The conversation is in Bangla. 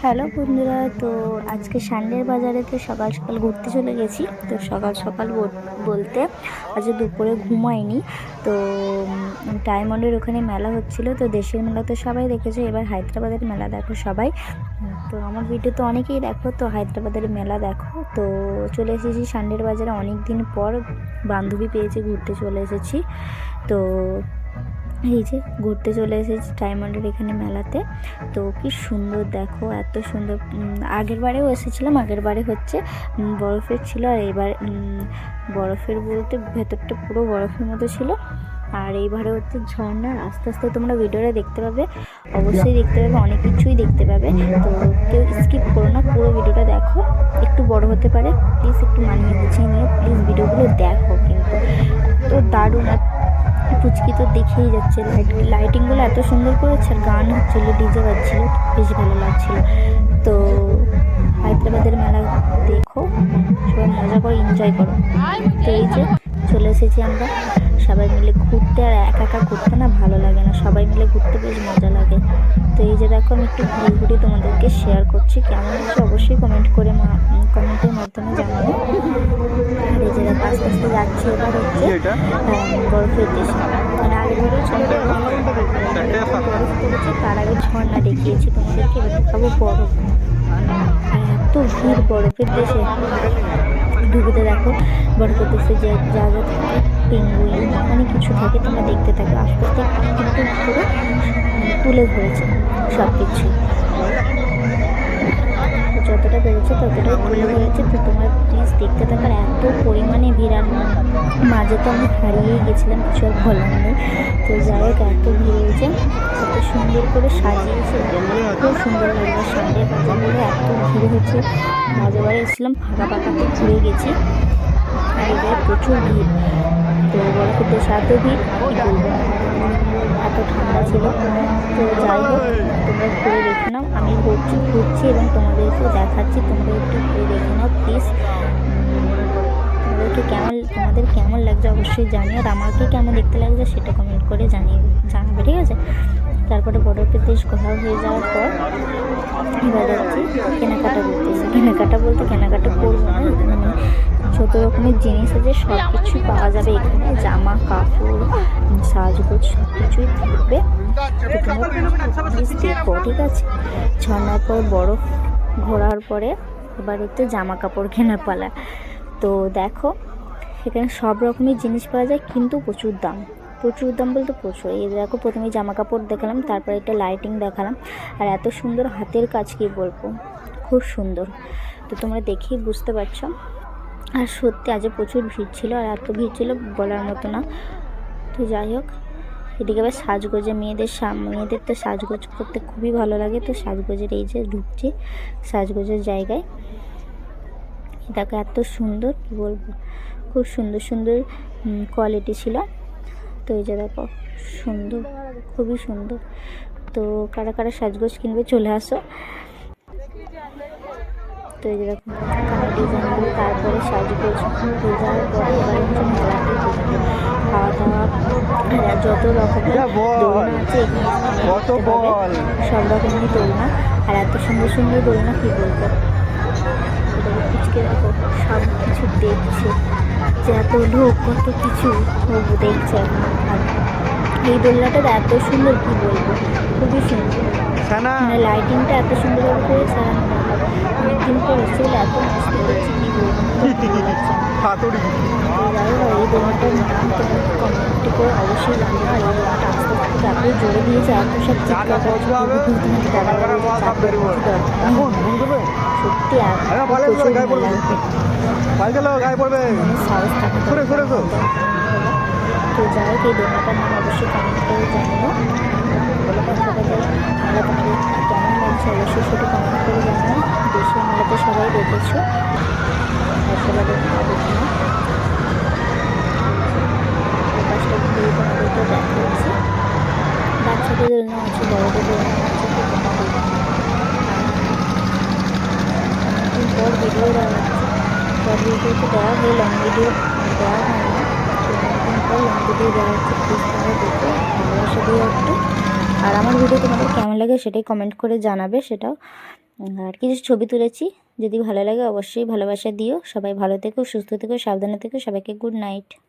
হ্যালো বন্ধুরা, তো আজকে সানডের বাজারে তো সকাল সকাল ঘুরতে চলে গেছি। তো সকাল সকাল বল- বলতে আজ দুপুরে ঘুমাইনি। তো ডায়মন্ডের ওখানে মেলা হচ্ছিল, তো দেশের মেলা তো সবাই দেখেছ। এবার হায়দ্রাবাদের মেলা দেখো সবাই। তো আমার ভিডিও তো অনেকেই দেখো, তো হায়দ্রাবাদের মেলা দেখো। তো চলে এসেছি সানডের বাজারে। অনেক দিন পর বান্ধবী পেয়েছে, ঘুরতে চলে এসেছি। তো এই যে ঘুরতে চলে এসেছি ডায়মন্ডের এখানে মেলাতে। তো কি সুন্দর দেখো, এত সুন্দর। আগের বারেও এসেছিলাম, আগের বারে হচ্ছে বরফের ছিল আর এবার বরফের বলতে ভেতরটা পুরো বরফের মতো ছিল। আর এইবারে হচ্ছে ঝর্ণার আস্তে আস্তে তোমরা ভিডিওটা দেখতে পাবে, অবশ্যই দেখতে পাবে, অনেক কিছুই দেখতে পাবে। তো কেউ স্কিপ করো না, পুরো ভিডিওটা দেখো, একটু বড় হতে পারে প্লিজ একটু মানিয়ে গুছিয়ে নিয়ে প্লিজ ভিডিওগুলো দেখো কিন্তু। তো দারুণ আর পুচকি তো দেখেই যাচ্ছে। লাইট লাইটিংগুলো এত সুন্দর করেছে, আর গান হচ্ছিল ডিজে বাজছিল, বেশ ভালো লাগছিল। তো হায়দ্রাবাদের মেলা দেখো, সবাই মজা করে এনজয় করো। তো এই যে চলে এসেছি আমরা, সবাই মিলে ঘুরতে, আর একা একা ঘুরতে না ভালো লাগে না, সবাই মিলে ঘুরতে বেশ মজা লাগে। তো এই যে দেখো, আমি একটু ঘুরে ঘুরে তোমাদেরকে শেয়ার করছি, কেমন হচ্ছে অবশ্যই কমেন্ট করে কমেন্টের মাধ্যমে জানাব আস্তে আস্তে যাচ্ছি এবার হচ্ছে বরফের দেশে মানে আগেবারও ছিল বরফ পড়েছে তার আগে ঝর্ণা দেখিয়েছি তোমাদেরকে এবার দেখাবো বরফ এত ভিড় বরফের দেশে ঢুকেতে দেখো বরফের দেশে যে যা যা থাকে পেঙ্গুইন অনেক কিছু থাকে তোমরা দেখতে থাকো। আস্তে আস্তে কিন্তু পুরো তুলে ধরেছে সব কিছু যতটা বেড়েছে ততটাই তুলে ধরেছে তো তোমরা দেখতে থাকো আর এত পরিমাণে ভিড় আর মাঝে তো আমি হারিয়েই গেছিলাম, কিছু আর বলার নেই। তো যাই হোক, এত ভিড় হয়েছে এত সুন্দর করে সাজিয়েছে খুব সুন্দর লাগবে সামনের বাজারগুলো এত ভিড় হয়েছে মাঝে বারে এসেছিলাম, ফাঁকা ফাঁকাতে ঘুরে গেছি। আর এবারে প্রচুর ভিড়। তো বরফের দেশে এত ভিড়? এত ঠান্ডা ছিল। তো যাই হোক, তোমরা ঘুরে দেখে নাও। ঘুরছি এবং তোমাদেরকেও দেখাচ্ছি। তোমরা একটু ঘুরে দেখে নাও প্লিজ তোমাদেরকে কেমন, তোমাদের কেমন লাগছে অবশ্যই জানিও। আর আমাকে কেমন দেখতে লাগছে সেটা কমেন্ট করে জানিয়ে, জানাবে, ঠিক আছে? তারপরে বরফের দেশ ঘোরা হয়ে যাওয়ার পর এবার কেনাকাটা করতেছি কেনাকাটা বলতে কেনাকাটা করব রকমের জিনিস আছে সব কিছুই পাওয়া যাবে এখানে। জামা, কাপড়, সাজগোজ সব কিছুই থাকবে ঠিক আছে? ঝর্নার পর বরফ ঘোরার পরে এবার হচ্ছে জামা কাপড় কেনার পালা। তো দেখো, এখানে সব রকমের জিনিস পাওয়া যায়, কিন্তু প্রচুর দাম। প্রচুর দাম বলতে প্রচুর। এই দেখো, প্রথমে জামা কাপড় দেখালাম, তারপরে একটা লাইটিং দেখালাম। আর এত সুন্দর হাতের কাজ কি বলব? খুব সুন্দর। তো তোমরা দেখেই বুঝতে পারছ। আর সত্যি আজ প্রচুর ভিড় ছিল আর এত ভিড় ছিল বলার মতো না। তো যাই হোক, এদিকে আবার সাজগোজে মেয়েদের মেয়েদের তো সাজগোজ করতে খুবই ভালো লাগে। তো সাজগোজের এই যে ঢুকছি সাজগোজের জায়গায়, দেখো এত সুন্দর, কী বলব, খুব সুন্দর সুন্দর কোয়ালিটি ছিল। তো এই যে দেখো, সুন্দর, খুবই সুন্দর। তো কারা কারা সাজগোজ কিনবে চলে আসো। তো এই যে দেখো কানের ডিজাইনগুলো তারপরে সাজগোজ যাওয়ার পরে এবার হচ্ছে মেলাতে খাওয়া দাওয়া যত রকমের দোলনা আছে। সব রকমেরই দোলনা। আর এত সুন্দর সুন্দর দোলনা কী বলব? দেখো সব কিছু দেখছে যে এত লোক কত কিছু দেখছে আর এই দোলনাটা এত সুন্দর কি বলব? খুবই সুন্দর। মানে লাইটিংটা এত সুন্দরভাবে করে সারানো পর এসেছিল এত মস্ত করেছি কি ভালো যাই হোক এই দোলনাটার নাম কমেন্ট করে অবশ্যই জানবে আর এই দোলনাটা আস্তে আস্তে তারপরে জোরে দিয়েছে এত সব সত্যি ভালো গায়ে পড়বে। মনে সাহস থাকে। তো। যাই হোক এই দোকানটার নাম অবশ্যই কমেন্ট করে জানিও। বলে কথাটা যাই মেলা কেমন লাগছে? অবশ্যই সেটা কমেন্ট করে জানিও দেশের মেলাতে সবাই বাচ্চাদের দোলনা আছে বড়দের পর ভিডিও দেওয়া হচ্ছে শর্ট ভিডিও দেওয়া হয় লং ভিডিও দেওয়া হয় না পর লং ভিডিও দেওয়া হচ্ছে প্লিজ তোমরা দেখো ভালোবাসা দিও একটু আর আমার ভিডিও তোমাদের কেমন লাগে সেটাই কমেন্ট করে জানাবে, সেটাও। আর কিছু ছবি তুলেছি যদি ভালো লাগে অবশ্যই ভালোবাসা দিও। সবাই ভালো থেকো, সুস্থ থেকো, সাবধানে থেকো, সবাইকে গুড নাইট।